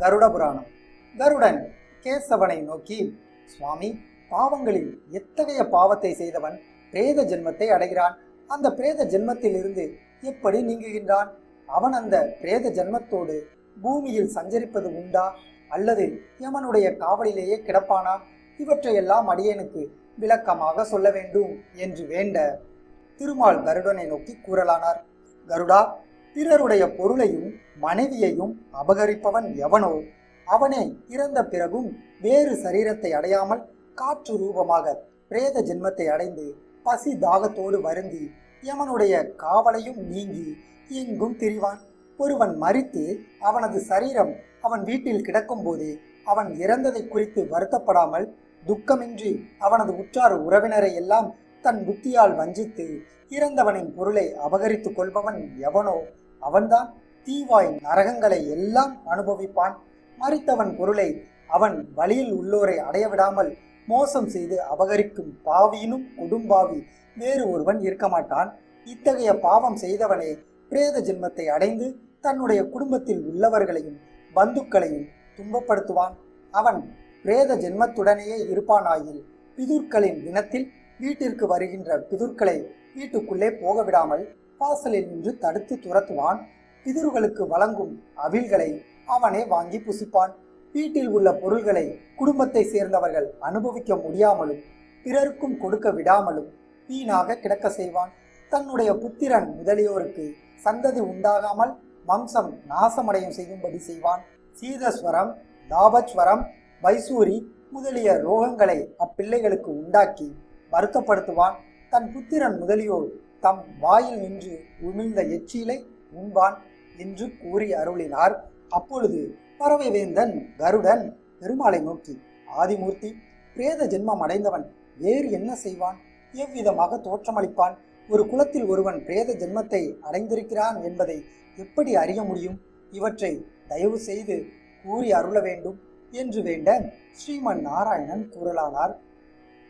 கருட புராணம் கருடன் கேசவனை நோக்கி சுவாமி பாவங்களில் எத்தகைய பாவத்தை செய்தவன் பிரேத ஜென்மத்தை அடைகிறான்? அந்த பிரேத ஜென்மத்திலிருந்து எப்படி நீங்குகின்றான்? அவன் அந்த பிரேத ஜென்மத்தோடு பூமியில் சஞ்சரிப்பது உண்டா? அல்லது யமனுடைய காவலிலேயே கிடப்பானா? இவற்றையெல்லாம் அடியேனுக்கு விளக்கமாக சொல்ல வேண்டும் என்று வேண்ட திருமால் கருடனை நோக்கி கூறலானார். கருடா பிறருடைய பொருளையும் மனைவியையும் அபகரிப்பவன் எவனோ அவனே இறந்த பிறகும் வேறு சரீரத்தை அடையாமல் காற்று ரூபமாக பிரேத ஜென்மத்தை அடைந்து பசி தாகத்தோடு வருந்தி எவனுடைய காவலையும் நீங்கி எங்கும் திரிவான். ஒருவன் மறித்து அவனது சரீரம் அவன் வீட்டில் கிடக்கும்போது அவன் இறந்ததை குறித்து வருத்தப்படாமல் துக்கமின்றி அவனது உற்றார் உறவினரை எல்லாம் தன் புத்தியால் வஞ்சித்து இறந்தவனின் பொருளை அபகரித்துக் கொள்பவன் எவனோ அவன்தான் தீவாய் நரகங்களை எல்லாம் அனுபவிப்பான். மறித்தவன் பொருளை அவன் வழியில் உள்ளோரை அடையவிடாமல் மோசம் செய்து அபகரிக்கும் பாவியினும் கொடும்பாவி வேறு ஒருவன் இருக்க மாட்டான். இத்தகைய பாவம் செய்தவனே பிரேத ஜென்மத்தை அடைந்து தன்னுடைய குடும்பத்தில் உள்ளவர்களையும் பந்துக்களையும் துன்பப்படுத்துவான். அவன் பிரேத ஜென்மத்துடனேயே இருப்பானாயில் பிதுர்களின் தினத்தில் வீட்டிற்கு வருகின்ற பிதுர்களை வீட்டுக்குள்ளே போக விடாமல் வாசலில் நின்று தடுத்து துரத்துவான். பிதுர்களுக்கு வழங்கும் அவில்களை அவனே வாங்கி புசிப்பான். வீட்டில் உள்ள பொருள்களை குடும்பத்தை சேர்ந்தவர்கள் அனுபவிக்க முடியாமலும் பிறருக்கும் கொடுக்க விடாமலும் வீணாக கிடக்க செய்வான். தன்னுடைய புத்திரன் முதலியோருக்கு சந்ததி உண்டாகாமல் வம்சம் நாசமடையும் செய்யும்படி செய்வான். சீதஸ்வரம் தாபஸ்வரம் வைசூரி முதலிய ரோகங்களை அப்பிள்ளைகளுக்கு உண்டாக்கி வருத்தப்படுத்துவான். தன் புத்திரன் முதலியோர் தம் வாயில் நின்று உமிழ்ந்த எச்சிலை உண்பான் என்று கூறி அருளினார். அப்பொழுது பறவை வேந்தன் கருடன் பெருமாளை நோக்கி ஆதிமூர்த்தி பிரேத ஜென்மம் அடைந்தவன் வேறு என்ன செய்வான்? எவ்விதமாக தோற்றமளிப்பான்? ஒரு குலத்தில் ஒருவன் பிரேத ஜென்மத்தை அடைந்திருக்கிறான் என்பதை எப்படி அறிய முடியும்? இவற்றை தயவு செய்து கூறி அருள வேண்டும் என்று வேண்ட ஸ்ரீமன் நாராயணன் கூறலானார்.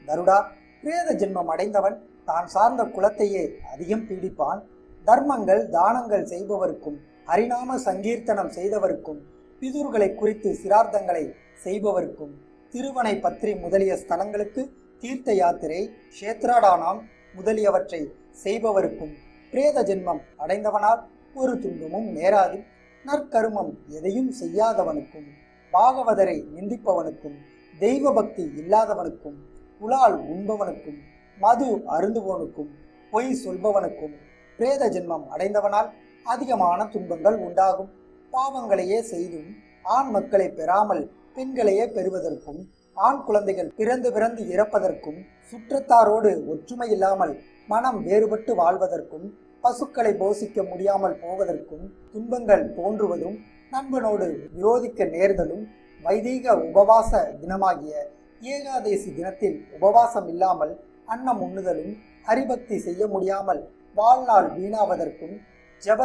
கருடா பிரேத ஜென்மம் அடைந்தவன் தான் சார்ந்த குலத்தையே அதிகம் பீடிப்பான் தர்மங்கள் தானங்கள் செய்பவருக்கும் ஹரிநாம சங்கீர்த்தனம் செய்தவருக்கும் பிதுர்களை குறித்து சிரார்த்தங்களை செய்பவருக்கும் திருவனை பத்திரி முதலிய ஸ்தலங்களுக்கு தீர்த்த யாத்திரை க்ஷேத்ராடானாம் முதலியவற்றை செய்பவருக்கும் பிரேத ஜென்மம் அடைந்தவனால் ஒரு துன்பமும் நேராது நற்கருமம் எதையும் செய்யாதவனுக்கும் பாகவதரை நிந்திப்பவனுக்கும் தெய்வ பக்தி இல்லாதவனுக்கும் புலால் உண்பவனுக்கும் மது அருந்துபவனுக்கும் பொய் சொல்பவனுக்கும் பிரேத ஜென்மம் அடைந்தவனால் அதிகமான துன்பங்கள் உண்டாகும். பாவங்களையே செய்தும் ஆண் மக்களை பெறாமல் பெண்களையே பெறுவதற்கும் ஆண் குழந்தைகள் பிறந்து பிறந்து இறப்பதற்கும் சுற்றத்தாரோடு ஒற்றுமை இல்லாமல் மனம் வேறுபட்டு வாழ்வதற்கும் பசுக்களை போசிக்க முடியாமல் போவதற்கும் துன்பங்கள் தோன்றுவதும் நண்பனோடு விரோதிக்க நேர்தலும் வைதீக உபவாச தினமாகிய ஏகாதேசி தினத்தில் உபவாசம் இல்லாமல் அன்னம் உண்ணுதலும் ஹரிபக்தி செய்ய முடியாமல் வாழ்நாள் வீணாவதற்கும் ஜப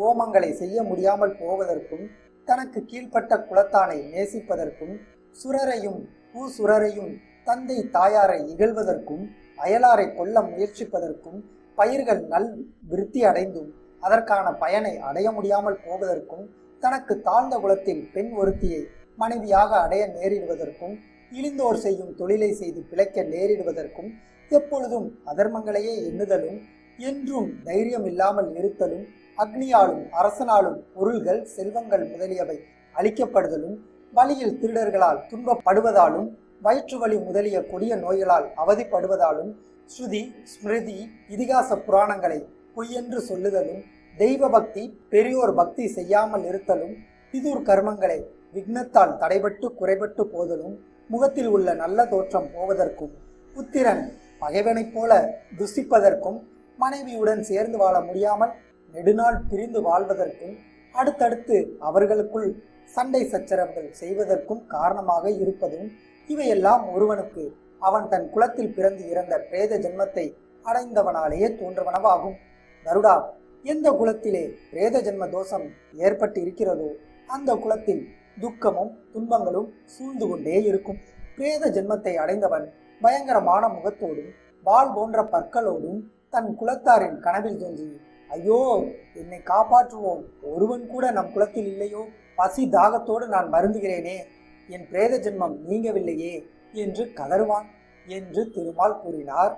ஓமங்களை செய்ய முடியாமல் போவதற்கும் தனக்கு கீழ்ப்பட்ட குலத்தானை நேசிப்பதற்கும் சுரரையும் பூசுரரையும் தந்தை தாயாரை இகழ்வதற்கும் அயலாரை கொல்ல முயற்சிப்பதற்கும் பயிர்கள் நல் விருத்தி அடைந்தும் அதற்கான பயனை அடைய முடியாமல் போவதற்கும் தனக்கு தாழ்ந்த குலத்தில் பெண் ஒருத்தியை மனைவியாக அடைய நேரிடுவதற்கும் இழிந்தோர் செய்யும் தொழிலை செய்து பிழைக்க நேரிடுவதற்கும் எப்பொழுதும் அதர்மங்களையே எண்ணுதலும் என்றும் தைரியம் இல்லாமல் இருத்தலும் அக்னியாலும் அரசனாலும் பொருள்கள் செல்வங்கள் முதலியவை அழிக்கப்படுதலும் வழியில் திருடர்களால் துன்பப்படுவதாலும் வயிற்று வலி முதலிய கொடிய நோய்களால் அவதிப்படுவதாலும் ஸ்ருதி ஸ்மிருதி இதிகாச புராணங்களை பொய்யென்று சொல்லுதலும் தெய்வ பக்தி பெரியோர் பக்தி செய்யாமல் இருத்தலும் பிதுர் கர்மங்களை விக்னத்தால் தடைபட்டு குறைபட்டு போதலும் முகத்தில் உள்ள நல்ல தோற்றம் போவதற்கும் புத்திரன் பகைவனைப் போல துசிப்பதற்கும் மனைவியுடன் சேர்ந்து வாழ முடியாமல் நெடுநாள் பிரிந்து வாழ்வதற்கும் அடுத்தடுத்து அவர்களுக்குள் சண்டை சச்சரவுகள் செய்வதற்கும் காரணமாக இருப்பதும் இவையெல்லாம் ஒருவனுக்கு அவன் தன் குலத்தில் பிறந்து இறந்த பிரேத ஜென்மத்தை அடைந்தவனாலேயே தோன்றவனவாகும். கருடா எந்த குலத்திலே பிரேத ஜென்ம தோஷம் ஏற்பட்டு இருக்கிறதோ அந்த குலத்தில் துக்கமும் துன்பங்களும் சூழ்ந்து கொண்டே இருக்கும். பிரேத ஜென்மத்தை அடைந்தவன் பயங்கரமான முகத்தோடும் வாள் போன்ற பற்களோடும் தன் குலத்தாரின் கனவில் தோன்றி ஐயோ என்னை காப்பாற்றுவோம். ஒருவன் கூட நம் குலத்தில் இல்லையோ. பசி தாகத்தோடு நான் மருந்துகிறேனே என் பிரேத ஜென்மம் நீங்கவில்லையே என்று கதறுவான் என்று திருமால் கூறினார்.